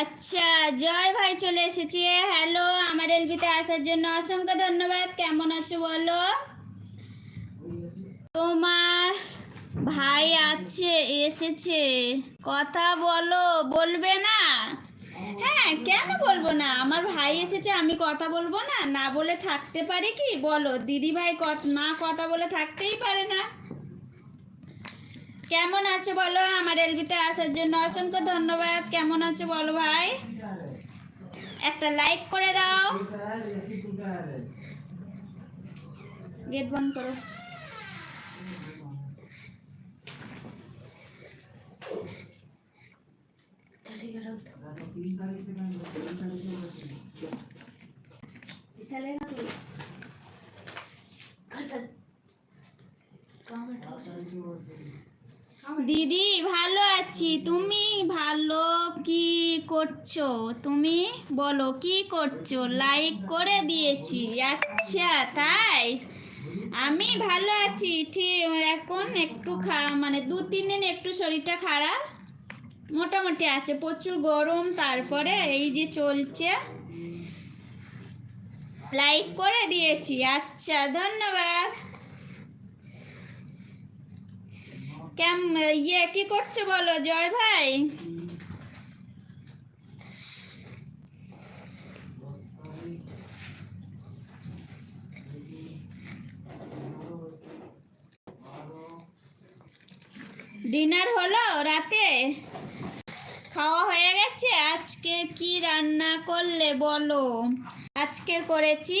আচ্ছা জয় ভাই চলে এসেছি। হ্যালো আমার এলবিতে আসার জন্য অসংখ্য ধন্যবাদ। কেমন আছো বলো? তোমার ভাই আছে, এসেছে। কথা বলো, বলবে না? হ্যাঁ কেন বলব না? আমার ভাই এসেছে, আমি কথা বলব না? না বলে থাকতে পারি কি? বলো দিদি ভাই না কথা বলে থাকতেই পারে না। কেমন আছো বলো? আমার এলবিতে আসার জন্য অসংখ্য ধন্যবাদ। কেমন আছো বলো ভাই? একটা লাইক করে দাও। গেট বন্ধ করো। দিদি ভালো আছি। তুমি ভালো কি করছ? তুমি বলো কি করছ? লাইক করে দিয়েছি। আচ্ছা তাই? আমি ভালো আছি। ঠিক এখন একটু মানে দু তিন দিন একটু শরীরটা খারাপ। মোটামুটি আছে। প্রচুর গরম, তারপরে এই যে চলছে। লাইক করে দিয়েছি। আচ্ছা ধন্যবাদ। কেম ইয়ে কি করছে বলো, জয় ভাই? ডিনার হলো রাতে? খাওয়া হয়ে গেছে? আজকে কি রান্না করলে বলো? আজকে করেছি?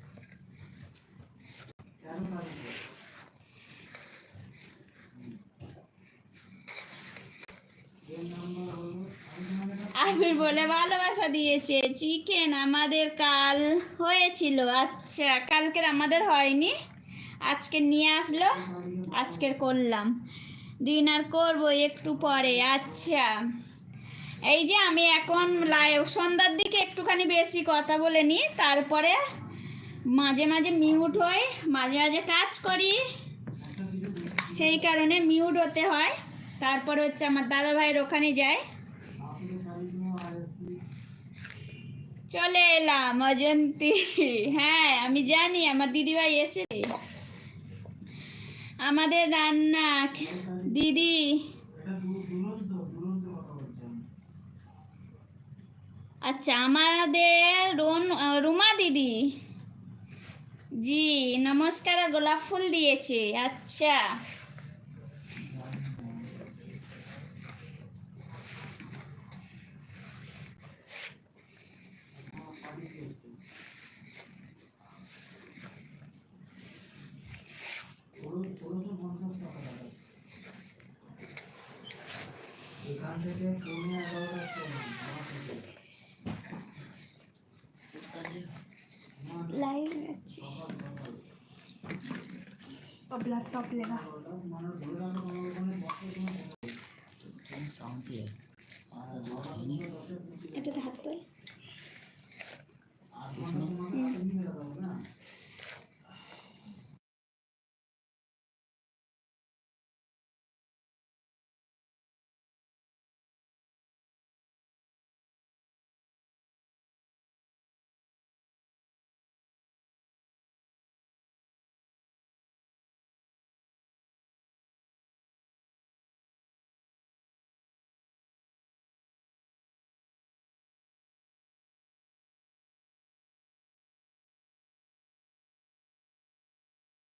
আবির বলে, ভালোবাসা দিয়েছে, চিকেন আমাদের কাল হয়েছিল। আচ্ছা কালকের আমাদের হয়নি, আজকে নিয়ে আসলো, আজকের করলাম। ডিনার করব একটু পরে। আচ্ছা এই যে আমি এখন লাই- সন্ধ্যার দিকে একটুখানি বেশি কথা বলে নিই, তারপরে মাঝে মাঝে মিউট হই, মাঝে মাঝে কাজ করি, সেই কারণে মিউট হতে হয়। তারপরে হচ্ছে আমার দাদা ভাইয়ের ওখানে যায়। চলে এলাম, অজন্তি। হ্যাঁ আমি জানি, আমার দিদিভাই এসে আমাদের রান্না দিদি। আচ্ছা আমাদের রুমা দিদি। জি, নমস্কার, গোলাপ ফুল দিয়েছে। আচ্ছা। এখান থেকে পৌনে এগারোটার সময় আমার থেকে। লাইভ আছে अब लैपटॉप लेगा মানে ধরে